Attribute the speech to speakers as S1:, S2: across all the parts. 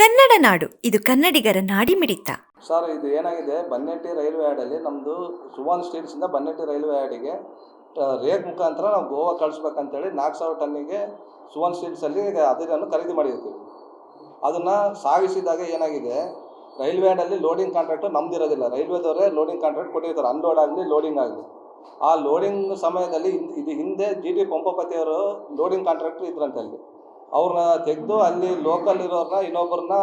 S1: ಕನ್ನಡ ನಾಡು, ಇದು ಕನ್ನಡಿಗರ ನಾಡಿಮಿಡಿತ.
S2: ಸರ್, ಇದು ಏನಾಗಿದೆ? ಬನ್ನೆಟ್ಟಿ ರೈಲ್ವೆ ಯಾರ್ಡಲ್ಲಿ ನಮ್ಮದು ಸುವರ್ಣ ಸ್ಟೀಲ್ಸಿಂದ ಬನ್ನೆಟ್ಟಿ ರೈಲ್ವೆ ಯಾರ್ಡಿಗೆ ರೇಟ್ ಮುಖಾಂತರ ನಾವು ಗೋವಾ ಕಳಿಸ್ಬೇಕಂತೇಳಿ ನಾಲ್ಕು ಸಾವಿರ ಟನ್ನಿಗೆ ಸುವರ್ಣ ಸ್ಟೀಲ್ಸಲ್ಲಿ ಅದನ್ನು ಖರೀದಿ ಮಾಡಿರ್ತೀವಿ. ಅದನ್ನು ಸಾಗಿಸಿದಾಗ ಏನಾಗಿದೆ? ರೈಲ್ವೆ ಯಾರ್ಡಲ್ಲಿ ಲೋಡಿಂಗ್ ಕಾಂಟ್ರಾಕ್ಟು ನಮ್ದಿರೋದಿಲ್ಲ. ರೈಲ್ವೆದವರೇ ಲೋಡಿಂಗ್ ಕಾಂಟ್ರಾಕ್ಟ್ ಕೊಟ್ಟಿರ್ತಾರೆ. ಅನ್ಲೋಡ್ ಆಗಲಿ, ಲೋಡಿಂಗ್ ಆಗಲಿ. ಆ ಲೋಡಿಂಗ್ ಸಮಯದಲ್ಲಿ ಇದು ಹಿಂದೆ ಜಿ ಟಿ ಪಂಪಪತಿಯವರು ಲೋಡಿಂಗ್ ಕಾಂಟ್ರಾಕ್ಟ್ರ್ ಇದ್ರಂತೆ ಅಲ್ಲಿ. ಅವ್ರನ್ನ ತೆಗೆದು ಅಲ್ಲಿ ಲೋಕಲ್ ಇರೋರನ್ನ ಇನ್ನೊಬ್ಬರನ್ನ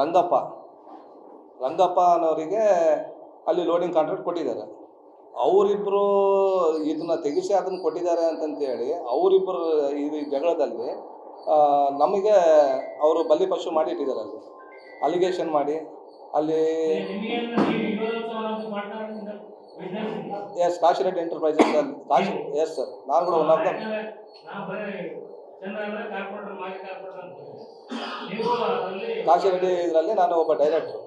S2: ರಂಗಪ್ಪ. ರಂಗಪ್ಪ ಅನ್ನೋರಿಗೆ ಅಲ್ಲಿ ಲೋಡಿಂಗ್ ಕಾಂಟ್ರಾಕ್ಟ್ ಕೊಟ್ಟಿದ್ದಾರೆ. ಅವರಿಬ್ಬರು ಇದನ್ನ ತೆಗೆಸಿ ಅದನ್ನು ಕೊಟ್ಟಿದ್ದಾರೆ ಅಂತಂತೇಳಿ ಅವರಿಬ್ಬರು ಇದು ಜಗಳದಲ್ಲಿ ನಮಗೆ ಅವರು ಬಲಿಪಶು ಮಾಡಿ ಇಟ್ಟಿದ್ದಾರೆ ಅಲ್ಲಿ. ಅಲಿಗೇಷನ್ ಮಾಡಿ. ಅಲ್ಲಿ S Kashireddy enterprises Kashi yes sir ನಾನು ಕೂಡ ಒನ್ ಆಫ್ ದ ಕಾಶಿರೆಡ್ಡಿ ಇದರಲ್ಲಿ ನಾನು ಒಬ್ಬ ಡೈರೆಕ್ಟ್ರು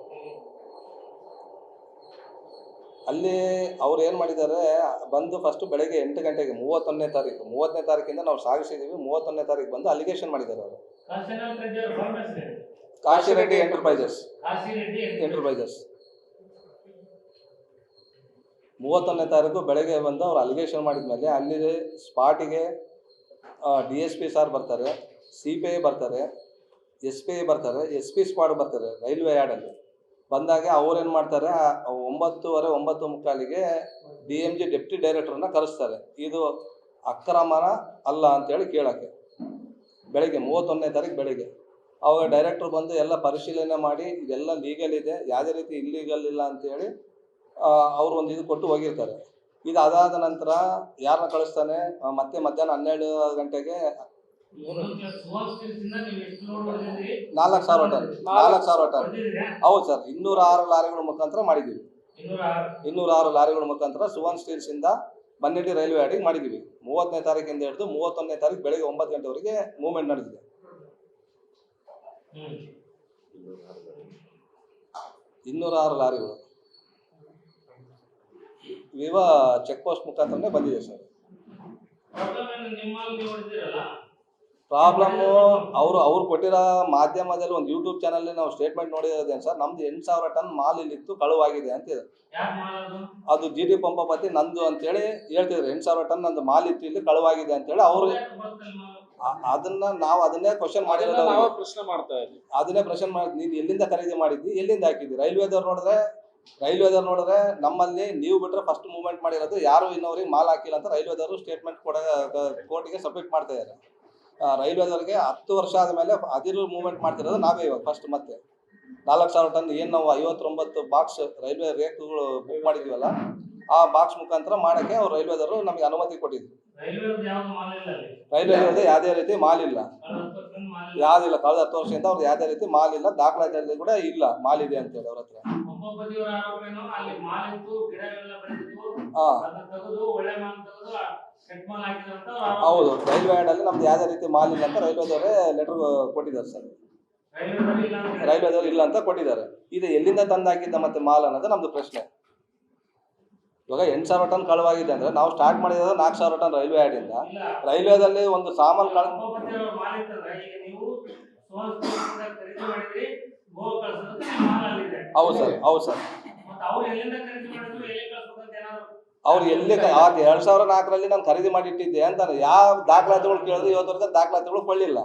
S2: ಅಲ್ಲಿ ಅವ್ರು ಏನು ಮಾಡಿದ್ದಾರೆ ಬಂದು ಫಸ್ಟು ಬೆಳಗ್ಗೆ ಎಂಟು ಗಂಟೆಗೆ ಮೂವತ್ತೊಂದನೇ ತಾರೀಕು ಮೂವತ್ತನೇ ತಾರೀಕಿಂದ ನಾವು ಸಾಗಿಸಿದ್ದೀವಿ ಮೂವತ್ತೊಂದನೇ ತಾರೀಕು ಬಂದು ಅಲಿಗೇಷನ್ ಮಾಡಿದ್ದಾರೆ ಅವರು. ಕಾಶಿರೆಡ್ಡಿ ಎಂಟರ್ಪ್ರೈಸಸ್ ಎಂಟರ್ಪ್ರೈಸಸ್ ಮೂವತ್ತೊಂದನೇ ತಾರೀಕು ಬೆಳಗ್ಗೆ ಬಂದು ಅವ್ರು ಅಲಿಗೇಷನ್ ಮಾಡಿದ್ಮೇಲೆ ಅಲ್ಲಿ ಸ್ಪಾಟಿಗೆ ಡಿ ಎಸ್ ಪಿ ಸಾರ್ ಬರ್ತಾರೆ ಸಿ ಪಿ ಐ ಬರ್ತಾರೆ ಎಸ್ ಪಿ ಐ ಬರ್ತಾರೆ ಎಸ್ ಪಿ ಸ್ಕ್ವಾಡ್ ಬರ್ತಾರೆ ರೈಲ್ವೆ ಯಾರ್ಡಲ್ಲಿ ಬಂದಾಗ ಅವ್ರೇನು ಮಾಡ್ತಾರೆ ಒಂಬತ್ತುವರೆ, ಒಂಬತ್ತು ಮುಕ್ಕಾಲಿಗೆ ಡಿ ಎಂ ಜಿ ಡೆಪ್ಟಿ ಡೈರೆಕ್ಟ್ರನ್ನ ಕರೆಸ್ತಾರೆ. ಇದು ಅಕ್ರಮನ ಅಲ್ಲ ಅಂತೇಳಿ ಕೇಳೋಕ್ಕೆ. ಬೆಳಿಗ್ಗೆ ಮೂವತ್ತೊಂದನೇ ತಾರೀಕು ಬೆಳಿಗ್ಗೆ. ಅವಾಗ ಡೈರೆಕ್ಟ್ರು ಬಂದು ಎಲ್ಲ ಪರಿಶೀಲನೆ ಮಾಡಿ, ಇದೆಲ್ಲ ಲೀಗಲ್ ಇದೆ, ಯಾವುದೇ ರೀತಿ ಇಲ್ಲೀಗಲ್ ಇಲ್ಲ ಅಂತೇಳಿ ಅವರು ಒಂದು ಇದು ಕೊಟ್ಟು ಹೋಗಿರ್ತಾರೆ. ಇದು ಅದಾದ ನಂತರ ಯಾರನ್ನ ಕಳಿಸ್ತಾನೆ? ಮತ್ತೆ ಮಧ್ಯಾಹ್ನ ಹನ್ನೆರಡು ಗಂಟೆಗೆ? ನಾಲ್ಕು ಸಾವಿರ ಟನ್ ನಾಲ್ಕು ಸಾವಿರ ಟನ್ ಹೌದು ಸರ್, ಇನ್ನೂರ ಆರು ಲಾರಿಗಳ ಮುಖಾಂತರ ಮಾಡಿದ್ದೀವಿ. ಇನ್ನೂರ ಆರು ಲಾರಿಗಳ ಮುಖಾಂತರ ಸುವರ್ಣ ಸ್ಟೀಲ್ಸಿಂದ ಬನ್ನಿಡಿ ರೈಲ್ವೆ ಆಡಿಗೆ ಮಾಡಿದ್ದೀವಿ. ಮೂವತ್ತನೇ ತಾರೀಕಿಂದ ಹಿಡಿದು ಮೂವತ್ತೊಂದನೇ ತಾರೀಕು ಬೆಳಗ್ಗೆ ಒಂಬತ್ತು ಗಂಟೆವರೆಗೆ ಮೂವ್ಮೆಂಟ್ ನಡೆದಿದೆ. ಇನ್ನೂರ ಆರು ಲಾರಿಗಳು. ವಿವಾ ಚೆಕ್ ಪೋಸ್ಟ್ ಮುಖಾಂತರನೇ ಬಂದಿದೆ ಸರ್. ಪ್ರಾಬ್ಲಮ್ಮು ಅವರು ಅವ್ರು ಕೊಟ್ಟಿರೋ ಮಾಧ್ಯಮದಲ್ಲಿ ಒಂದು ಯೂಟ್ಯೂಬ್ ಚಾನಲ್ ನಾವು ಸ್ಟೇಟ್ಮೆಂಟ್ ನೋಡಿರೋದೇನು ಸರ್ ನಮ್ದು ಎಂಟು ಸಾವಿರ ಟನ್ ಮಾಲ್ ಇಲ್ಲಿತ್ತು ಕಳುವಾಗಿದೆ ಅಂತ ಇದೆ. ಅದು ಜಿ ಡಿ ಪಂಪಪತಿ ನಂದು ಅಂತೇಳಿ ಹೇಳ್ತಿದ್ರು ಎಂಟು ಸಾವಿರ ಟನ್ ನಂದು ಮಾಲ್ ಇತ್ತು ಇಲ್ಲಿ ಕಳುವಾಗಿದೆ ಅಂತೇಳಿ ಅವರು ಅದನ್ನ ನಾವು ಅದನ್ನೇ ಕ್ವಶನ್ ಮಾಡಿರೋದು
S3: ಪ್ರಶ್ನೆ ಮಾಡ್ತಾ ಇದ್ವಿ.
S2: ಅದನ್ನೇ ಪ್ರಶ್ನೆ ಮಾಡಿ ನೀನು ಎಲ್ಲಿಂದ ಖರೀದಿ ಮಾಡಿದ್ದಿ? ಎಲ್ಲಿಂದ ಹಾಕಿದ್ದಿ? ರೈಲ್ವೆದವ್ರು ನೋಡಿದ್ರೆ ರೈಲ್ವೆದವ್ರು ನೋಡಿದ್ರೆ ನಮ್ಮಲ್ಲಿ ನೀವು ಬಿಟ್ರೆ ಫಸ್ಟ್ ಮೂವ್ಮೆಂಟ್ ಮಾಡಿರೋದು ಯಾರು ಇನ್ನೋರಿಗೆ ಮಾಲ್ ಹಾಕಿಲ್ಲ ಅಂತ ರೈಲ್ವೆದವರು ಸ್ಟೇಟ್ಮೆಂಟ್ ಕೊಡ ಕೋರ್ಟಿಗೆ ಸಬ್ಮಿಟ್ ಮಾಡ್ತಾ ಇದ್ದಾರೆ. ಆ, ರೈಲ್ವೆದವ್ರಿಗೆ ಹತ್ತು ವರ್ಷ ಆದಮೇಲೆ ಅದಿರು ಮೂವ್ಮೆಂಟ್ ಮಾಡ್ತಿರೋದು ನಾವೇ ಇವಾಗ ಫಸ್ಟ್ ಮತ್ತೆ. ನಾಲ್ಕು ಸಾವಿರ ಟನ್ ಏನು ನಾವು ಐವತ್ತೊಂಬತ್ತು ಬಾಕ್ಸ್ ರೈಲ್ವೆ ರೇಕ್ಗಳು ಬುಕ್ ಮಾಡಿದ್ವಲ್ಲ ಆ ಬಾಕ್ಸ್ ಮುಖಾಂತರ ಮಾಡೋಕ್ಕೆ ಅವ್ರು ರೈಲ್ವೆದವರು ನಮಗೆ ಅನುಮತಿ ಕೊಟ್ಟಿದ್ರು. ರೈಲ್ವೆ ಯಾವುದೇ ರೀತಿ ಮಾಲ್ ಇಲ್ಲ. ಯಾವ್ದಿಲ್ಲ ಕಳೆದ ಹತ್ತು ವರ್ಷದಿಂದ ಅವ್ರದ್ದು ಯಾವುದೇ ರೀತಿ ಮಾಲ್ ಇಲ್ಲ ದಾಖಲಾತಿ ಕೂಡ ಇಲ್ಲ ಮಾಲ್ ಇದೆ ಅಂತೇಳಿ ಅವ್ರ ಹತ್ರ. ಹಾ. ಹೌದು ರೈಲ್ವೆ ಯಾರ್ಡಲ್ಲಿ ನಮ್ದು ಯಾವುದೇ ರೀತಿ ಮಾಲ್ ಇಲ್ಲ ಅಂತ ರೈಲ್ವೆದವರೇ ಲೆಟರ್ ಕೊಟ್ಟಿದ್ದಾರೆ ಸರ್. ರೈಲ್ವೆದವರು ಇಲ್ಲ ಅಂತ ಕೊಟ್ಟಿದ್ದಾರೆ. ಇದು ಎಲ್ಲಿಂದ ತಂದಾಕಿದ್ದ ಮತ್ತೆ ಮಾಲ್ ಅನ್ನೋದು ನಮ್ದು ಪ್ರಶ್ನೆ. ಇವಾಗ ಎಂಟು ಸಾವಿರ ಟನ್ ಕಳುವಾಗಿದೆ ಅಂದ್ರೆ ನಾವು ಸ್ಟಾರ್ಟ್ ಮಾಡಿದ್ರೆ ನಾಲ್ಕು ಸಾವಿರ ಟನ್ ರೈಲ್ವೆ ಯಾರ್ಡಿಂದ ರೈಲ್ವೆದಲ್ಲಿ ಒಂದು ಸಾಮಾನು ಕಳ್ ಹೌದು ಸರ್ ಹೌದು ಸರ್. ಅವ್ರು ಎಲ್ಲಿ ಆಗ ಎರಡ್ ಸಾವಿರ ನಾಲ್ಕರಲ್ಲಿ ನಾನು ಖರೀದಿ ಮಾಡಿಟ್ಟಿದ್ದೆ ಅಂತ ಯಾವ ದಾಖಲಾತಿಗಳು ಕೇಳಿದ್ರು ಇವತ್ತವರೆಗೆ ದಾಖಲಾತಿಗಳು ಕೊಳ್ಳಿಲ್ಲ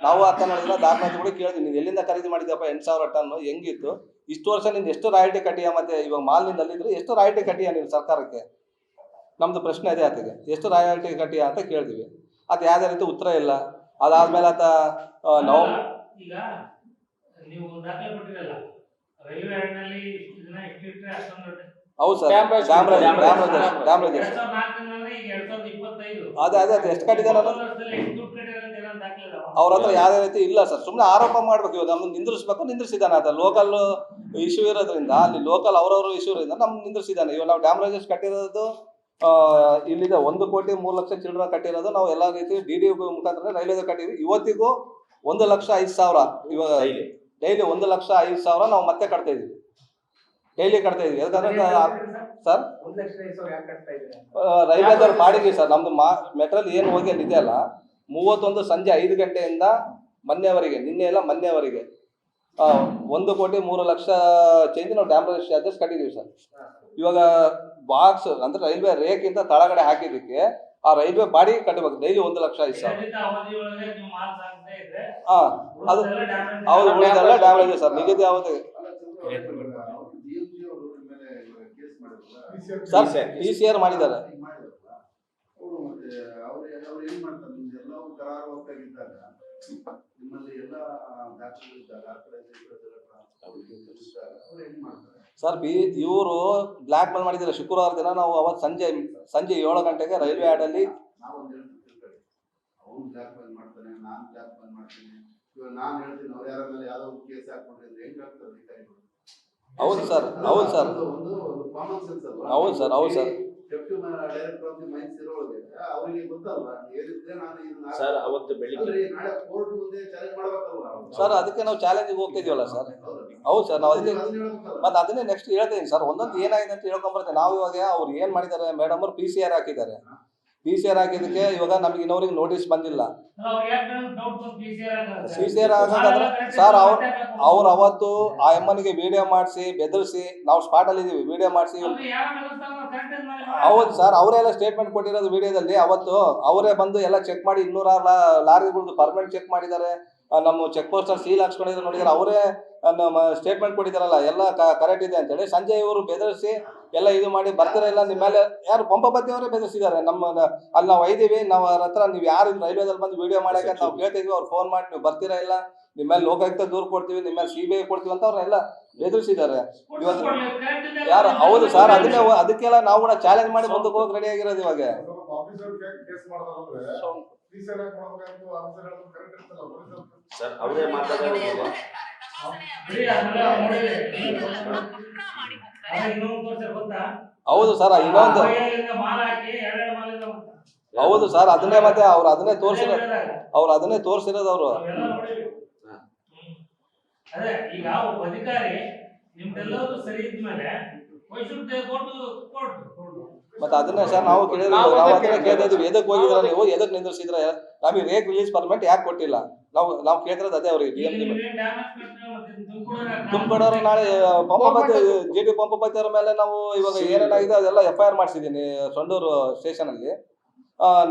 S2: ನಾವು ಹೇಳಿಲ್ಲ ದಾಖಲಾತಿಗಳು ಕೇಳಿದ್ವಿ. ನೀನು ಎಲ್ಲಿಂದ ಖರೀದಿ ಮಾಡಿದ್ಯಪ್ಪ ಎಂಟು ಸಾವಿರ ಟನ್ ಹೆಂಗಿತ್ತು? ಇಷ್ಟು ವರ್ಷ ನೀನು ಎಷ್ಟು ರಾಯಿಟಿ ಕಟ್ಟಿಯ ಮತ್ತೆ ಇವಾಗ ಮಾಲ್ನಿಂದ ಅಲ್ಲಿದ್ರೆ ಎಷ್ಟು ರಾಯಿಟಿ ಕಟ್ಟಿಯ ನೀನು ಸರ್ಕಾರಕ್ಕೆ? ನಮ್ದು ಪ್ರಶ್ನೆ ಇದೆ ಆತಗೆ. ಎಷ್ಟು ರಾಯಲ್ಟಿ ಕಟ್ಟಿಯ ಅಂತ ಕೇಳಿದ್ವಿ. ಅದು ಯಾವುದೇ ರೀತಿ ಉತ್ತರ ಇಲ್ಲ. ಅದಾದ್ಮೇಲೆ ಆತ ನಾವು
S4: ರೈಲ್ವೆ ಹಳ್ಳಿನಲ್ಲಿ ಇಷ್ಟು ದಿನ ಇಷ್ಟಿಟ್ರೆ ಅಷ್ಟೊಂದು
S2: ಹೌದು ಸರ್.
S3: ಡ್ಯಾಮ್ ರಾಜ್-
S2: ಡ್ಯಾಮ್ ರಾಜ್-
S3: ಡ್ಯಾಮ್
S2: ಡ್ಯಾಮ್
S3: ರಾಜ್-
S2: ರಾಜೇಶ್ ಡ್ಯಾಮ್
S4: ಎರಡ್ ಸಾವಿರದ ನಾಲ್ಕರಿಂದ ಅಂದ್ರೆ ಈಗ ಎರಡ್ ಸಾವಿರದ ಇಪ್ಪತ್ತೈದು.
S2: ಅದೇ ಅದೇ ಅದೇ. ಎಷ್ಟು ಕಟ್ಟಿದ್ದಾನೆ
S4: ಮೊದಲ ವರ್ಷದಲ್ಲಿ ಎಷ್ಟು ದುಡ್ಡು ಕಟ್ಟಿದ್ದಾರೆ ಅಂತ ಏನೋ ದಾಖಲೆ ಇದಾವ?
S2: ಅವ್ರ ಹತ್ರ ಯಾವುದೇ ರೀತಿ ಇಲ್ಲ ಸರ್. ಸುಮ್ಮನೆ ಆರೋಪ ಮಾಡ್ಬೇಕು. ಇವಾಗ ನಮ್ಮನ್ನು ನಿಂದ್ರಿಸ್ಬೇಕು ನಿಂದ್ರಿಸಿದಾನೆ ಆತ. ಲೋಕಲ್ ಇಶ್ಯೂ ಇರೋದ್ರಿಂದ ಅಲ್ಲಿ ಲೋಕಲ್ ಅವ್ರವ್ರ ಇಶ್ಯೂ ಇರೋದ್ರಿಂದ ನಮ್ಗೆ ನಿಂದ್ರಿಸಿದಾನೆ ಇವಾಗ ನಾವು ಡ್ಯಾಮ್ ರಾಜೇಶ್ ಕಟ್ಟಿರೋದು ಆ, ಇಲ್ಲಿದೆ ಒಂದು ಕೋಟಿ ಮೂರು ಲಕ್ಷ ಚಿಲ್ಲರ ಕಟ್ಟಿರೋದು. ನಾವು ಎಲ್ಲ ರೀತಿ ಡಿ ಡಿ ಮುಖಾಂತರ ರೈಲ್ವೆ ಕಟ್ಟಿದ್ವಿ ಇವತ್ತಿಗೂ ಒಂದು ಲಕ್ಷ ಐದು ಸಾವಿರ ಇವಾಗ ಡೈಲಿ ಒಂದು ಲಕ್ಷ ಐದು ಸಾವಿರ ನಾವು ಮತ್ತೆ ಕಟ್ತಾ ಇದೀವಿ ಡೈಲಿ ಕಟ್ತಾ ಇದೀವಿ ಯಾಕಂದ್ರೆ ಸರ್ ರೈಲ್ವೆದವ್ರು ಮಾಡಿದ್ವಿ ಸರ್. ನಮ್ದು ಮಾ ಮೆಟ್ರಲ್ ಏನು ಹೋಗಿ ಅಲ್ಲಿ ಇದೆಯಲ್ಲ ಮೂವತ್ತೊಂದು ಸಂಜೆ ಐದು ಗಂಟೆಯಿಂದ ಮೊನ್ನೆವರೆಗೆ ನಿನ್ನೆ ಎಲ್ಲ ಮೊನ್ನೆವರೆಗೆ. ಒಂದು ಕೋಟಿ ಮೂರು ಲಕ್ಷ ಚೇಂಜ್ ನಾವು ಡ್ಯಾಮ್ರೇಜ್ ಚಾರ್ಜಸ್ ಕಟ್ಟಿದ್ದೀವಿ ಸರ್. ಇವಾಗ ಬಾಕ್ಸ್ ಅಂದ್ರೆ ರೈಲ್ವೆ ರೇಕಿಂದ ತಳಗಡೆ ಹಾಕಿದ್ದಕ್ಕೆ ಆ ರೈಲ್ವೆ ಬಾಡಿಗೆ ಕಟ್ಟಬೇಕು ಡೈಲಿ ಒಂದು ಲಕ್ಷ ಐದು ಸಾವಿರ. ಹಾ ಅದು ಹೌದು ಉಳಿದೆಲ್ಲ ಡ್ಯಾಮೇಜ್ ಸರ್ ನಿಗದಿ ಅವಧಿ ಸರ್ ಪಿ ಸಿ ಆರ್ ಮಾಡಿದ್ದಾರೆ
S3: ನಿಮ್ಮಲ್ಲಿ ಎಲ್ಲ ದಾಖಲೆಗಳಿದ್ದಾಗ ಆ ಕಡೆ ಈ ಕಡೆ ಎಲ್ಲ ಅವ್ರು ಏನ್ ಮಾಡ್ತಾರೆ?
S2: ಸರ್ ಬಿ ಇವರು ಬ್ಲ್ಯಾಕ್ ಮೇಲ್ ಮಾಡಿದ್ದಾರೆ ಶುಕ್ರವಾರ ದಿನ ನಾವು ಅವತ್ತು ಸಂಜೆ ಸಂಜೆ ಏಳು ಗಂಟೆಗೆ ರೈಲ್ವೆ ಆಡಲ್ಲಿ ಹೌದು ಸರ್ ಹೌದು ಸರ್.
S3: ಒಂದು ಒಂದು ಕಾಮನ್ ಸೆನ್ಸ್ ಅಲ್ವಾ?
S2: ಹೌದು ಸರ್ ಹೌದು ಸರ್.
S5: ಸರ್ ಅವತ್ತು ಬೆಳಿಗ್ಗೆ
S3: ಅಲ್ರಿ ಕೋರ್ಟ್ ಮುಂದೆ ಚಾಲೆಂಜ್ ಮಾಡ್ಬೇಕಲ್ವಾ
S2: ಸರ್ ಅದಕ್ಕೆ ನಾವು ಚಾಲೆಂಜಿಗೆ ಹೋಗ್ತಿದೀವಲ್ಲ ಸರ್.
S3: ಹೌದಾ?
S2: ಸರ್ ನಾವು ಅದಕ್ಕೆ ಮತ್ತೆ ಅದನ್ನೇ ನೆಕ್ಸ್ಟ್ ಹೇಳ್ತೀನಿ ಸರ್ ಒಂದೊಂದು ಏನಾಗಿದೆ ಅಂತ ಹೇಳ್ಕೊಂಬರ್ತೇವೆ ನಾವು ಇವಾಗ ಅವ್ರು ಏನು ಮಾಡಿದ್ದಾರೆ ಮೇಡಮ್ ಅವ್ರು ಪಿ ಸಿ ಆರ್ ಹಾಕಿದ್ದಾರೆ ಪಿ ಸಿ ಆರ್ ಹಾಕಿದ್ದಕ್ಕೆ ಇವಾಗ ನಮಗೆ ಇನ್ನೊರಿಗೆ ನೋಟಿಸ್ ಬಂದಿಲ್ಲ? ಪಿ ಸಿ ಆರ್ ಹಾಕಂದ್ರೆ ಸರ್ ಅವ್ರು ಅವ್ರು ಅವತ್ತು ಆ ಅಮ್ಮನಿಗೆ ವಿಡಿಯೋ ಮಾಡಿಸಿ ಬೆದರಿಸಿ ನಾವು ಸ್ಪಾಟಲ್ಲಿ ಇದ್ದೀವಿ ವಿಡಿಯೋ ಮಾಡಿಸಿ. ಹೌದು ಸರ್ ಅವರೆಲ್ಲ ಸ್ಟೇಟ್ಮೆಂಟ್ ಕೊಟ್ಟಿರೋದು ವಿಡಿಯೋದಲ್ಲಿ ಅವತ್ತು ಅವರೇ ಬಂದು ಎಲ್ಲ ಚೆಕ್ ಮಾಡಿ ಇನ್ನೂರಾರು ಲಾರಿಗಳದ್ದು ಪರ್ಮನೆಂಟ್ ಚೆಕ್ ಮಾಡಿದ್ದಾರೆ ನಮ್ಮ ಚೆಕ್ ಪೋಸ್ಟ್ ಅಲ್ಲಿ ಸೀಲ್ ಹಾಕ್ಸ್ಕೊಂಡಿದ್ರು ನೋಡಿದ್ರೆ ಅವರೇ ನಮ್ಮ ಸ್ಟೇಟ್ಮೆಂಟ್ ಕೊಟ್ಟಿದ್ದಾರಲ್ಲ ಎಲ್ಲ ಕರೆಕ್ಟ್ ಇದೆ ಅಂತೇಳಿ ಸಂಜೆ ಇವರು ಬೆದರಿಸಿ ಎಲ್ಲ ಇದು ಮಾಡಿ ಬರ್ತೀರಾ ಇಲ್ಲ ನಿಮ್ಮ ಮೇಲೆ ಯಾರು ಪಂಪಪತಿ ಅವರೇ ಬೆದರಿಸಿದ್ದಾರೆ ನಮ್ಮ ಅಲ್ಲಿ ನಾವು ಒಯ್ದೀವಿ ನಾವು ಅವ್ರ ಹತ್ರ ನೀವು ಯಾರು ರೈಲ್ವೆದಲ್ಲಿ ಬಂದು ವಿಡಿಯೋ ಮಾಡಕ್ಕೆ ನಾವು ಕೇಳ್ತಿದ್ವಿ ಅವ್ರು ಫೋನ್ ಮಾಡಿ ನೀವು ಬರ್ತೀರಾ ಇಲ್ಲ ನಿಮ್ಮ ಮೇಲೆ ಲೋಕಾಯುಕ್ತ ದೂರ ಕೊಡ್ತೀವಿ ನಿಮ್ಮ ಮೇಲೆ ಸಿ ಬಿ ಐ ಕೊಡ್ತೀವಿ ಅಂತ ಅವ್ರನ್ನೆಲ್ಲ ಬೆದರಿಸಿದ್ದಾರೆ ಇವತ್ತು. ಯಾರು ಹೌದು ಸರ್ ಅದನ್ನೇ ಅದಕ್ಕೆಲ್ಲ ನಾವು ಕೂಡ ಚಾಲೆಂಜ್ ಮಾಡಿ ಮುಂದಕ್ಕೆ ಹೋಗಿ ರೆಡಿ ಆಗಿರೋದು ಇವಾಗ
S5: ಸರ್ ಅವರೇ ಮಾತಾಡೋದು?
S2: ಹೌದು ಸರ್ ಇನ್ನೊಂದು. ಹೌದು ಸರ್ ಅದನ್ನೇ ಮತ್ತೆ ಅವ್ರು ಅದನ್ನೇ ತೋರಿಸಿರೋ ಅವ್ರು ಅದನ್ನೇ ತೋರಿಸಿರೋದು ಅವರು.
S4: ಅದೇ ಈಗ ಒಬ್ಬ ಅಧಿಕಾರಿ ನಿಮ್ದೆಲ್ಲರೂ ಸರಿ ಇದ್ಮೇಲೆ ಕೋರ್ಟ್ go to court?
S2: ಮತ್ತೆ ಅದನ್ನ ಸರ್ ನಾವು ಕೇಳಿದ್ವಿ ನಾವು ಅದನ್ನ ಎದಕ್ಕೆ ಹೋಗಿದ್ರ ನೀವು ಎದಕ್ಕೆ ನಿಂದಿಸಿದ್ರ ನಮಗೆ ರೇಕ್ ರಿಲೀಸ್ ಪರ್ಮಿಟ್ ಯಾಕೆ ಕೊಟ್ಟಿಲ್ಲ? ನಾವು ನಾವು ಕೇಳ್ತಿರೋದು ಅದೇ ಅವ್ರಿಗೆ ಬಿ
S4: ಈಗ
S2: ಎಂ ಡಿ
S4: ನೀವೇನ್ damage ಮಾಡ್ತೀರಾ ಮತ್ತೆ ತುಮಕೂರಲ್ಲಿ
S2: ತುಂಬಿಕೊಡೋರು ನಾಳೆ ಪಂಪಪತಿ ಜಿ ಡಿ ಪಂಪಪತಿ ಅವರ ಮೇಲೆ ನಾವು ಇವಾಗ ಏನೇನಾಗಿದೆ ಅದೆಲ್ಲ ಎಫ್ ಐ ಆರ್ ಮಾಡಿಸಿದ್ದೀನಿ ಸೊಂಡೂರು ಸ್ಟೇಷನ್ ಅಲ್ಲಿ.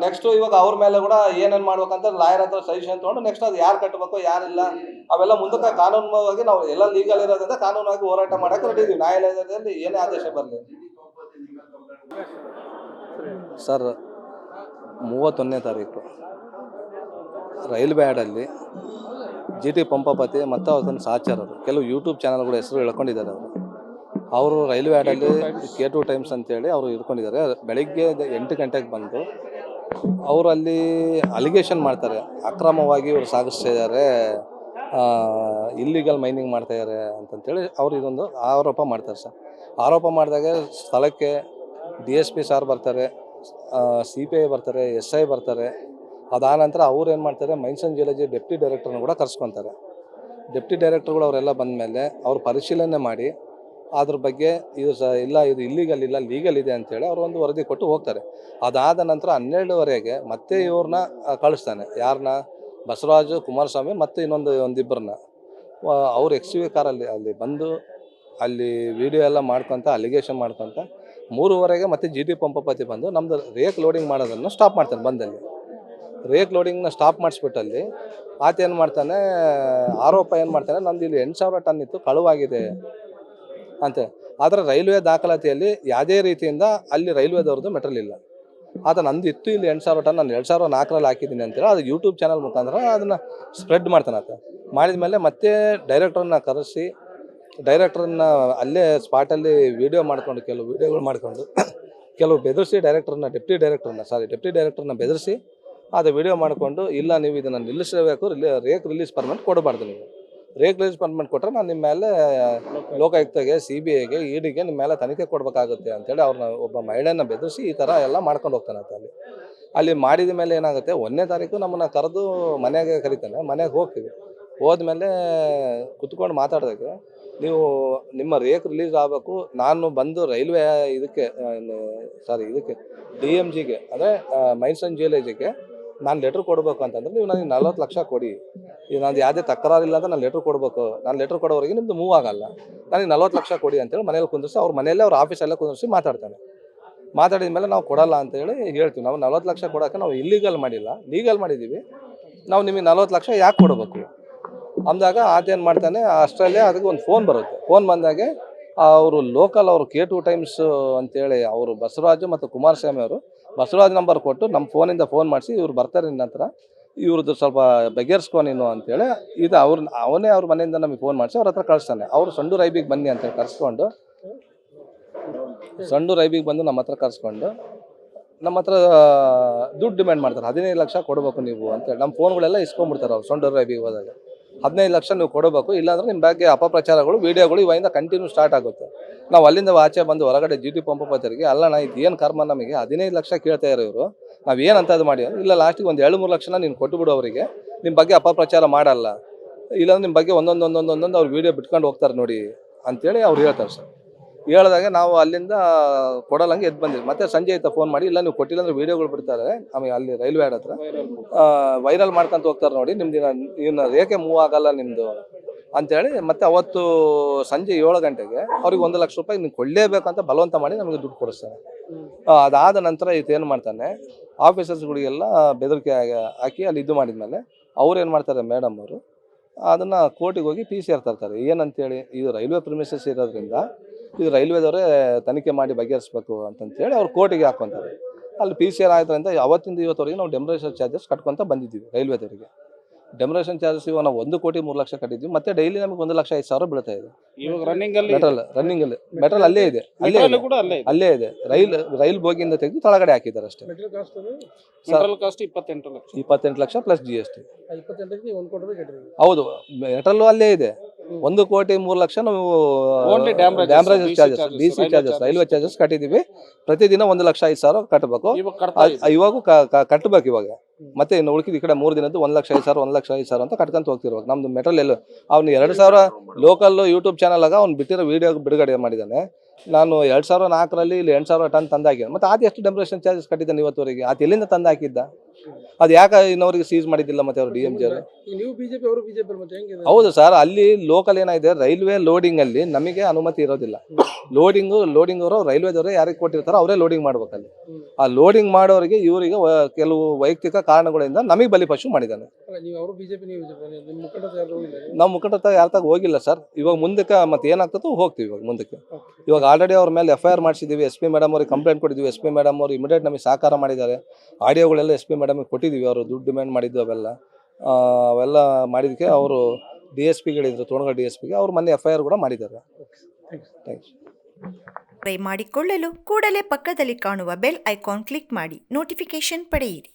S2: ನೆಕ್ಸ್ಟ್ ಇವಾಗ ಅವ್ರ ಮೇಲೆ ಕೂಡ ಏನೇನ್ ಮಾಡ್ಬೇಕಂತ ಲಾಯರ್ ಹತ್ರ ಸಜೆಷನ್ ತಗೊಂಡು ನೆಕ್ಸ್ಟ್ ಅದು ಯಾರು ಕಟ್ಟಬೇಕು ಯಾರಿಲ್ಲ ಅವೆಲ್ಲ ಮುಂದಕ್ಕೆ ಕಾನೂನುವಾಗಿ ನಾವು ಎಲ್ಲ ಲೀಗಲ್ ಇರೋದ್ರಿಂದ ಕಾನೂನಾಗಿ ಹೋರಾಟ ಮಾಡಕ್ಕೆ ರೆಡಿ ಇದೀವಿ. ನ್ಯಾಯಾಲಯದಲ್ಲಿ ಏನೇ ಆದೇಶ ಬರಲಿ. ಸರ್, ಮೂವತ್ತೊಂದನೇ ತಾರೀಕು. ರೈಲ್ವೆ ಆ್ಯಡಲ್ಲಿ ಜಿ ಟಿ ಪಂಪಾಪತಿ ಮತ್ತು ಅದನ್ನು ಸಾಚಾರರು ಕೆಲವು ಯೂಟ್ಯೂಬ್ ಚಾನಲ್ಗಳ ಹೆಸರು ಹೇಳ್ಕೊಂಡಿದ್ದಾರೆ ಅವರು. ಅವರು ರೈಲ್ವೆ ಆ್ಯಡಲ್ಲಿ ಕೆ ಟು ಟೈಮ್ಸ್ ಅಂತೇಳಿ ಅವರು ಇಟ್ಕೊಂಡಿದ್ದಾರೆ ಬೆಳಿಗ್ಗೆ ಎಂಟು ಗಂಟೆಗೆ ಬಂದು ಅವರು ಅಲ್ಲಿ ಅಲಿಗೇಷನ್ ಮಾಡ್ತಾರೆ. ಅಕ್ರಮವಾಗಿ ಇವರು ಸಾಗಿಸ್ತಾ ಇದ್ದಾರೆ ಇಲ್ಲಿಗಲ್ ಮೈನಿಂಗ್ ಮಾಡ್ತಾ ಇದ್ದಾರೆ ಅಂತಂತೇಳಿ ಅವರು ಇದೊಂದು ಆರೋಪ ಮಾಡ್ತಾರೆ ಸರ್. ಆರೋಪ ಮಾಡಿದಾಗ ಸ್ಥಳಕ್ಕೆ ಡಿ ಎಸ್ ಸಾರ್ ಬರ್ತಾರೆ. ಸಿ ಪಿ ಐ ಬರ್ತಾರೆ ಎಸ್ ಐ ಬರ್ತಾರೆ. ಅದಾದ ನಂತರ ಅವ್ರು ಏನು ಮಾಡ್ತಾರೆ, ಮೈನ್ಸನ್ ಜಿಯಾಲಜಿ ಡೆಪ್ಟಿ ಡೈರೆಕ್ಟರ್ನ ಕೂಡ ಕರ್ಸ್ಕೊತಾರೆ. ಡೆಪ್ಟಿ ಡೈರೆಕ್ಟರ್ಗಳು ಅವರೆಲ್ಲ ಬಂದಮೇಲೆ ಅವ್ರು ಪರಿಶೀಲನೆ ಮಾಡಿ, ಅದ್ರ ಬಗ್ಗೆ ಇದು ಸ, ಇಲ್ಲ, ಇದು ಇಲ್ಲಿಗಲ್ ಇಲ್ಲ ಲೀಗಲ್ ಇದೆ ಅಂತೇಳಿ ಅವರು ಒಂದು ವರದಿ ಕೊಟ್ಟು ಹೋಗ್ತಾರೆ. ಅದಾದ ನಂತರ ಹನ್ನೆರಡುವರೆಗೆ ಮತ್ತೆ ಇವ್ರನ್ನ ಕಳಿಸ್ತಾನೆ. ಯಾರನ್ನ ಬಸವರಾಜು ಕುಮಾರಸ್ವಾಮಿ ಮತ್ತು ಇನ್ನೊಂದು, ಒಂದಿಬ್ಬರನ್ನ. ಅವ್ರು ಎಕ್ಸ್ ವಿ ಕಾರಲ್ಲಿ, ಅಲ್ಲಿ ಬಂದು, ಅಲ್ಲಿ ವಿಡಿಯೋ ಎಲ್ಲ ಮಾಡ್ಕೊತ ಅಲಿಗೇಷನ್ ಮಾಡ್ಕೊತ ಮೂರುವರೆಗೆ ಮತ್ತೆ ಜಿ ಟಿ ಪಂಪಪತಿ ಬಂದು ನಮ್ದು ರೇಕ್ ಲೋಡಿಂಗ್ ಮಾಡೋದನ್ನು ಸ್ಟಾಪ್ ಮಾಡ್ತಾನೆ ಬಂದಲ್ಲಿ. ರೇಕ್ ಲೋಡಿಂಗ್ನ ಸ್ಟಾಪ್ ಮಾಡಿಸ್ಬಿಟ್ಟಲ್ಲಿ ಆತ ಏನು ಮಾಡ್ತಾನೆ, ಆರೋಪ ಏನು ಮಾಡ್ತಾನೆ ನಮ್ದು ಇಲ್ಲಿ ಎಂಟು ಸಾವಿರ ಟನ್ ಇತ್ತು, ಕಳುವಾಗಿದೆ ಅಂತ. ಆದರೆ ರೈಲ್ವೆ ದಾಖಲಾತಿಯಲ್ಲಿ ಯಾವುದೇ ರೀತಿಯಿಂದ ಅಲ್ಲಿ ರೈಲ್ವೆದವ್ರದ್ದು ಮೆಟ್ರಲ್ ಇಲ್ಲ. ಆತ ನಂದು ಇತ್ತು ಇಲ್ಲಿ ಎಂಟು ಸಾವಿರ ಟನ್ ನಾನು ಎರಡು ಸಾವಿರ ನಾಲ್ಕರಲ್ಲಿ ಹಾಕಿದ್ದೀನಿ ಅಂತೇಳಿ ಅದು ಯೂಟ್ಯೂಬ್ ಚಾನಲ್ ಮುಖಾಂತರ ಅದನ್ನು ಸ್ಪ್ರೆಡ್ ಮಾಡ್ತಾನೆ ಆತ. ಮಾಡಿದ ಮೇಲೆ ಮತ್ತೆ ಡೈರೆಕ್ಟ್ರನ್ನ ಕರೆಸಿ ಡೈರೆಕ್ಟ್ರನ್ನ ಅಲ್ಲೇ ಸ್ಪಾಟಲ್ಲಿ ವಿಡಿಯೋ ಮಾಡ್ಕೊಂಡು, ಕೆಲವು ವಿಡಿಯೋಗಳು ಮಾಡಿಕೊಂಡು, ಕೆಲವು ಬೆದರಿಸಿ ಡೈರೆಕ್ಟ್ರನ್ನ ಡೆಪ್ಟಿ ಡೈರೆಕ್ಟ್ರನ್ನ ಸಾರಿ, ಡೆಪ್ಟಿ ಡೈರೆಕ್ಟ್ರನ್ನ ಬೆದರಿಸಿ ಅದು ವಿಡಿಯೋ ಮಾಡಿಕೊಂಡು, ಇಲ್ಲ ನೀವು ಇದನ್ನು ನಿಲ್ಲಿಸಬೇಕು, ರಿಲೀ, ರೇಕ್ ರಿಲೀಸ್ ಪರ್ಮೆಂಟ್ ಕೊಡಬಾರ್ದು ನೀವು. ರೇಕ್ ರಿಲೀಸ್ ಪರ್ಮೆಂಟ್ ಕೊಟ್ಟರೆ ನಾನು ನಿಮ್ಮ ಮೇಲೆ ಲೋಕಾಯುಕ್ತಗೆ, ಸಿ ಬಿ ಐಗೆ ಇಡಿಗೆ ನಿಮ್ಮ ಮೇಲೆ ತನಿಖೆ ಕೊಡಬೇಕಾಗುತ್ತೆ ಅಂತೇಳಿ ಅವ್ರನ್ನ ಒಬ್ಬ ಮಹಿಳೆಯನ್ನ ಬೆದರಿಸಿ ಈ ಥರ ಎಲ್ಲ ಮಾಡ್ಕೊಂಡು ಹೋಗ್ತಾನೆ ಅಂತ ಅಲ್ಲಿ. ಅಲ್ಲಿ ಮಾಡಿದ ಮೇಲೆ ಏನಾಗುತ್ತೆ, ಒಂದನೇ ತಾರೀಕು ನಮ್ಮನ್ನು ಕರೆದು ಮನೆಗೆ ಕರಿತಾನೆ, ಮನೆಗೆ ಹೋಗ್ತೀವಿ. ಹೋದ್ಮೇಲೆ ಕುತ್ಕೊಂಡು ಮಾತಾಡಿದಾಗ ನೀವು ನಿಮ್ಮ ರೇಕ್ ರಿಲೀಸ್ ಆಗಬೇಕು. ನಾನು ಬಂದು ರೈಲ್ವೆ ಇದಕ್ಕೆ ಸಾರಿ ಇದಕ್ಕೆ ಡಿ ಎಂ ಜಿಗೆ ಅಂದರೆ ಮೈನ್ಸನ್ ಜಿಯಾಲಜಿಗೆ ನಾನು ಲೆಟ್ರ್ ಕೊಡಬೇಕು ಅಂತಂದ್ರೆ ನೀವು ನನಗೆ ನಲ್ವತ್ತು ಲಕ್ಷ ಕೊಡಿ. ಈಗ ನಾನು ಯಾವುದೇ ತಕರಾರಿಲ್ಲ ಅಂತ ನಾನು ಲೆಟ್ರ್ ಕೊಡಬೇಕು. ನಾನು ಲೆಟ್ರ್ ಕೊಡೋವರೆಗೆ ನಿಮ್ದು ಮೂವ್ ಆಗಲ್ಲ. ನನಗೆ ನಲ್ವತ್ತು ಲಕ್ಷ ಕೊಡಿ ಅಂತೇಳಿ ಮನೇಲಿ ಕುಂದಿರಿಸಿ, ಅವ್ರ ಮನೆಯಲ್ಲೇ ಅವ್ರ ಆಫೀಸಲ್ಲೇ ಕುಂದಿರಿಸಿ ಮಾತಾಡ್ತಾನೆ. ಮಾತಾಡಿದ ಮೇಲೆ ನಾವು ಕೊಡಲ್ಲ ಅಂತೇಳಿ ಹೇಳ್ತೀವಿ. ನಾವು ನಲ್ವತ್ತು ಲಕ್ಷ ಕೊಡೋಕೆ ನಾವು ಇಲ್ಲಿಗಲ್ ಮಾಡಿಲ್ಲ. ಲೀಗಲ್ ಮಾಡಿದ್ದೀವಿ. ನಾವು ನಿಮಗೆ ನಲ್ವತ್ತು ಲಕ್ಷ ಯಾಕೆ ಕೊಡಬೇಕು? ಅಂದಾಗ ಆತೇನು ಮಾಡ್ತಾನೆ, ಅಷ್ಟರಲ್ಲೇ ಅದಕ್ಕೆ ಒಂದು ಫೋನ್ ಬರುತ್ತೆ. ಫೋನ್ ಬಂದಾಗೆ ಅವರು ಲೋಕಲ್ ಅವರು ಕೆ ಟು ಟೈಮ್ಸ್ ಅಂತೇಳಿ ಅವರು ಬಸವರಾಜು ಮತ್ತು ಕುಮಾರಸ್ವಾಮಿ ಅವರು ಬಸವರಾಜ್ ನಂಬರ್ ಕೊಟ್ಟು ನಮ್ಮ ಫೋನಿಂದ ಫೋನ್ ಮಾಡಿಸಿ ಇವ್ರು ಬರ್ತಾರೆ ನಿನ್ನ ಹತ್ರ ಇವ್ರದ್ದು ಸ್ವಲ್ಪ ಬಗೆಹರಿಸ್ಕೊ ನೀನು ಅಂತೇಳಿ ಇದು ಅವ್ರ, ಅವನೇ ಅವ್ರ ಮನೆಯಿಂದ ನಮಗೆ ಫೋನ್ ಮಾಡಿಸಿ ಅವ್ರ ಹತ್ರ ಕಳಿಸ್ತಾನೆ. ಅವರು ಸಂಡೂರು ಐಬಿಗೆ ಬನ್ನಿ ಅಂತೇಳಿ ಕರೆಸ್ಕೊಂಡು ಸಂಡು ಐಬಿಗೆ ಬಂದು ನಮ್ಮ ಹತ್ರ ಕರೆಸ್ಕೊಂಡು ನಮ್ಮ ಹತ್ರ ದುಡ್ಡು ಡಿಮ್ಯಾಂಡ್ ಮಾಡ್ತಾರೆ. ಹದಿನೈದು ಲಕ್ಷ ಕೊಡಬೇಕು ನೀವು ಅಂತೇಳಿ. ನಮ್ಮ ಫೋನ್ಗಳೆಲ್ಲ ಇಸ್ಕೊಂಡ್ಬಿಡ್ತಾರೆ ಅವ್ರು ಸಂಡೂರು ಐಬಿಗೆ ಹೋದಾಗ. ಹದಿನೈದು ಲಕ್ಷ ನೀವು ಕೊಡಬೇಕು, ಇಲ್ಲಾಂದ್ರೆ ನಿಮ್ಮ ಬಗ್ಗೆ ಅಪಪ್ರಚಾರಗಳು, ವಿಡಿಯೋಗಳು ಇವಾಗಿಂದ ಕಂಟಿನ್ಯೂ ಸ್ಟಾರ್ಟ್ ಆಗುತ್ತೆ. ನಾವು ಅಲ್ಲಿಂದ ಆಚೆ ಬಂದು ಹೊರಗಡೆ ಜಿ ಟಿ ಅಲ್ಲ ಅಲ್ಲಣ್ಣ ಇದು ಏನು ಕರ್ಮ ನಮಗೆ? ಹದಿನೈದು ಲಕ್ಷ ಕೇಳ್ತಾ ಇರೋ ಇವರು. ನಾವು ಏನು ಅದು ಮಾಡಿ ಇಲ್ಲ ಲಾಸ್ಟಿಗೆ ಒಂದು ಎರಡು ಮೂರು ಲಕ್ಷನ ನೀನು ಕೊಟ್ಟುಬಿಡು ಅವರಿಗೆ. ನಿಮ್ಮ ಬಗ್ಗೆ ಅಪಪ್ರಚಾರ ಮಾಡಲ್ಲ. ಇಲ್ಲಾಂದ್ರೆ ನಿಮ್ಮ ಬಗ್ಗೆ ಒಂದೊಂದು ಒಂದೊಂದು ಒಂದೊಂದು ಅವ್ರು ವಿಡಿಯೋ ಬಿಟ್ಕೊಂಡು ಹೋಗ್ತಾರೆ ನೋಡಿ ಅಂತೇಳಿ ಅವ್ರು ಹೇಳ್ತಾರೆ ಸರ್. ಹೇಳಿದಾಗ ನಾವು ಅಲ್ಲಿಂದ ಕೊಡಲಂಗೆ ಎದ್ದು ಬಂದಿದ್ವಿ. ಮತ್ತೆ ಸಂಜೆ ಆಯ್ತಾ ಫೋನ್ ಮಾಡಿ, ಇಲ್ಲ ನೀವು ಕೊಟ್ಟಿಲ್ಲ ಅಂದ್ರೆ ವಿಡಿಯೋಗಳು ಬಿಡ್ತಾರೆ. ಆಮೇಲೆ ಅಲ್ಲಿ ರೈಲ್ವೆ ಆಡ್ ಹತ್ರ. ವೈರಲ್ ಮಾಡ್ಕೊಂತ ಹೋಗ್ತಾರೆ ನೋಡಿ ನಿಮ್ದು ಇನ್ನು ರೇಖೆ ಮೂವ್ ಆಗಲ್ಲ ನಿಮ್ಮದು ಅಂತೇಳಿ, ಮತ್ತೆ ಅವತ್ತು ಸಂಜೆ ಏಳು ಗಂಟೆಗೆ ಅವ್ರಿಗೆ ಒಂದು ಲಕ್ಷ ರೂಪಾಯಿ ನೀವು ಅಂತ ಬಲವಂತ ಮಾಡಿ ನಮಗೆ ದುಡ್ಡು ಕೊಡಿಸ್ತಾರೆ. ಅದಾದ ನಂತರ ಏನು ಮಾಡ್ತಾನೆ ಆಫೀಸರ್ಸ್ಗಳಿಗೆಲ್ಲ ಬೆದರಿಕೆ ಹಾಕಿ ಅಲ್ಲಿ ಇದು ಮಾಡಿದ್ಮೇಲೆ ಅವ್ರು ಏನು ಮಾಡ್ತಾರೆ ಮೇಡಮ್ ಅವರು ಅದನ್ನು ಕೋರ್ಟಿಗೆ ಹೋಗಿ ಪಿ ಸಿ ಆರ್ ತರ್ತಾರೆ. ಏನಂತೇಳಿ, ಇದು ರೈಲ್ವೆ ಪ್ರಿಮಿಸಸ್ ಇರೋದ್ರಿಂದ ಇದು ರೈಲ್ವೆದವರೇ ತನಿಖೆ ಮಾಡಿ ಬಗೆಹರಿಸ್ಬೇಕು ಅಂತಂತೇಳಿ ಅವ್ರು ಕೋರ್ಟಿಗೆ ಹಾಕೊಂತಾರೆ. ಅಲ್ಲಿ ಪಿ ಸಿ ಆರ್ ಆಯ್ತರಿಂದ ಅವತ್ತಿಂದ ಇವತ್ತವರೆಗೆ ನಾವು ಡೆಮರೇಷನ್ ಚಾರ್ಜಸ್ ಕಟ್ಕೊಂತ ಬಂದಿದ್ದೀವಿ ರೈಲ್ವೆದವರಿಗೆ. ಡೆಮರೇಷನ್ ಚಾರ್ಜಸ್ ಇವಾಗ ನಾವು ಒಂದು ಕೋಟಿ ಮೂರು ಲಕ್ಷ ಕಟ್ಟಿದ್ವಿ ಮತ್ತೆ ಡೈಲಿ ನಮಗೆ ಒಂದು ಲಕ್ಷ ಐದು ಸಾವಿರ ಬೀಳ್ತಾ ಇದೆ.
S6: ಇವಾಗ ರನ್ನಿಂಗ್ ಅಲ್ಲಿ
S2: ಮೆಟ್ರಲ್ ರನ್ನಿಂಗ್ ಅಲ್ಲಿ. ಇದೆ ಅಲ್ಲೇ ಇದೆ.
S6: ಕೂಡ ಅಲ್ಲೇ ಇದೆ.
S2: ಅಲ್ಲೇ ಇದೆ. ರೈಲ್ ರೈಲ್ ಬೋಗಿಯಿಂದ ತೆಗೆದು ತಳಗಡೆ ಹಾಕಿದ್ದಾರೆ ಅಷ್ಟೇ.
S6: ಮೆಟ್ರೋಲ್ ಕಾಸ್ಟ್ ಇಪ್ಪತ್ತೆಂಟು ಲಕ್ಷ.
S2: ಇಪ್ಪತ್ತೆಂಟು lakh plus G S T
S7: ಇಪ್ಪತ್ತೆಂಟಕ್ಕೆ ಒಂದು ಕೋಟಿ ರೂಪಾಯಿ ಕಟ್ಟಿದ್ರಿ
S2: ಹೌದು ಮೆಟ್ರಲ್ಲು ಅಲ್ಲೇ ಇದೆ. ಒಂದು ಕೋಟಿ ಮೂರು ಲಕ್ಷ ನಾವು demurrage charges D C charges railway charges ಕಟ್ಟಿದ್ದೀವಿ ಪ್ರತಿದಿನ ಒಂದು ಲಕ್ಷ ಐದು ಸಾವಿರ ಕಟ್ಟಬೇಕು.
S6: ಇವಾಗ ಕಟ್ಟಬೇಕು
S2: ಇವಾಗೂ. ಮತ್ತೆ ಇನ್ನು ಉಳ್ಕಿದ ಈ ಕಡೆ ಮೂರು ದಿನದ್ದು ಒಂದು ಲಕ್ಷ ಐದು ಸಾವಿರ ಒಂದು ಲಕ್ಷ ಐದು ಸಾವಿರ ಅಂತ ಕಟ್ಕೊಂತ ಹೋಗ್ತಿರ್ಬೇಕು ನಮ್ದು ಮೆಟಲ್ ಎಲ್ಲ ಅವ್ನು ಎರಡು ಸಾವಿರ ಲೋಕಲ್ ಯೂಟ್ಯೂಬ್ ಚಾನಲ್ ಆಗ ಅವ್ನು ಬಿಟ್ಟಿರೋ ವಿಡಿಯೋ ಬಿಡುಗಡೆ ಮಾಡಿದ್ದಾನೆ ನಾನು ಎರಡು ಸಾವಿರ ನಾಲ್ಕರಲ್ಲಿ ಇಲ್ಲಿ ಎಂಟು ಸಾವಿರ ಟನ್ ತಂದಾಕಿದ್ದೆ ಮತ್ತೆ ಆತ ಎಷ್ಟು ಡೆಮರೇಷನ್ ಚಾರ್ಜಸ್ ಕಟ್ಟಿದ್ದಾನೆ ಇವತ್ತುವರೆಗೆ? ಆತ ಎಲ್ಲಿಂದ ತಂದು ಹಾಕಿದ್ದ ಅದು ಯಾಕೆ ಇನ್ನವರಿಗೆ ಸೀಸ್ ಮಾಡಿದ್ದಿಲ್ಲ ಮತ್ತೆ ಅವ್ರು ಡಿ ಎಂ ಜಿ ಅವರು?
S7: ನೀವು ಬಿಜೆಪಿ ಅವರು ಬಿಜೆಪಿ ಮತ್ತೆ ಹೆಂಗಿದೆ?
S2: ಹೌದು ಸರ್ ಅಲ್ಲಿ ಲೋಕಲ್ ಏನಾಗಿದೆ ರೈಲ್ವೆ ಲೋಡಿಂಗ್ ಅಲ್ಲಿ ನಮಗೆ ಅನುಮತಿ ಇರೋದಿಲ್ಲ. ಲೋಡಿಂಗ್ ಲೋಡಿಂಗ್ ಅವರು ರೈಲ್ವೆದವರು ಯಾರಿಗೆ ಕೊಟ್ಟಿರ್ತಾರೋ ಅವರೇ ಲೋಡಿಂಗ್ ಮಾಡ್ಬೇಕಲ್ಲಿ. ಆ ಲೋಡಿಂಗ್ ಮಾಡೋರಿಗೆ ಇವರಿಗೆ ಕೆಲವು ವೈಯಕ್ತಿಕ ಕಾರಣಗಳಿಂದ ನಮಗೆ ಬಲಿಪಶು ಮಾಡಿದ್ದಾನೆ.
S7: ನೀವು ಯಾರು ಹೋಗಿಲ್ಲ
S2: ನಾವು ಮುಖಂಡತ ಯಾರ ತಗ ಹೋಗಿಲ್ಲ ಸರ್ ಇವಾಗ ಮುಂದಕ್ಕೆ ಮತ್ತೆ ಏನಾಗ್ತದೋ ಹೋಗ್ತೀವಿ ಇವಾಗ ಮುಂದಕ್ಕೆ. ಇವಾಗ ಆಲ್ರೆಡಿ ಅವ್ರ ಮೇಲೆ ಎಫ್ ಐ ಆರ್ ಮಾಡಿಸಿದ್ದೀವಿ ಎಸ್ ಪಿ ಮೇಡಮ್ ಅವ್ರಿಗೆ ಕಂಪ್ಲೇಂಟ್ ಕೊಟ್ಟಿದ್ದೀವಿ ಎಸ್ ಪಿ ಮೇಡಮ್ ಅವರು ಇಮಿಡಿಯೇಟ್ ನಮಗೆ ಸಹಕಾರ ಮಾಡಿದ್ದಾರೆ. ಆಡಿಯೋಗಳೆಲ್ಲ ಎಸ್ ಪಿ ಮೇಡಮ್ಗೆ ಕೊಟ್ಟಿದ್ದೀವಿ, ಅವರು ದುಡ್ಡು ಡಿಮ್ಯಾಂಡ್ ಮಾಡಿದ್ದು ಅವೆಲ್ಲ. ಅವೆಲ್ಲ ಮಾಡಿದ್ದಕ್ಕೆ ಅವರು ಡಿ ಎಸ್ ಪಿಗಳಿದ್ರು ತೋಣಗ ಡಿ ಎಸ್ ಪಿಗೆ ಅವ್ರು ಮೊನ್ನೆ ಎಫ್ ಐ ಆರ್ ಕೂಡ ಮಾಡಿದ್ದಾರೆ.
S1: ಕರೆ ಮಾಡಿಕೊಳ್ಳಲು ಕೂಡಲೇ ಪಕ್ಕದಲ್ಲಿ ಕಾಣುವ ಬೆಲ್ ಐಕಾನ್ ಕ್ಲಿಕ್ ಮಾಡಿ ನೋಟಿಫಿಕೇಶನ್ ಪಡೆಯಿರಿ.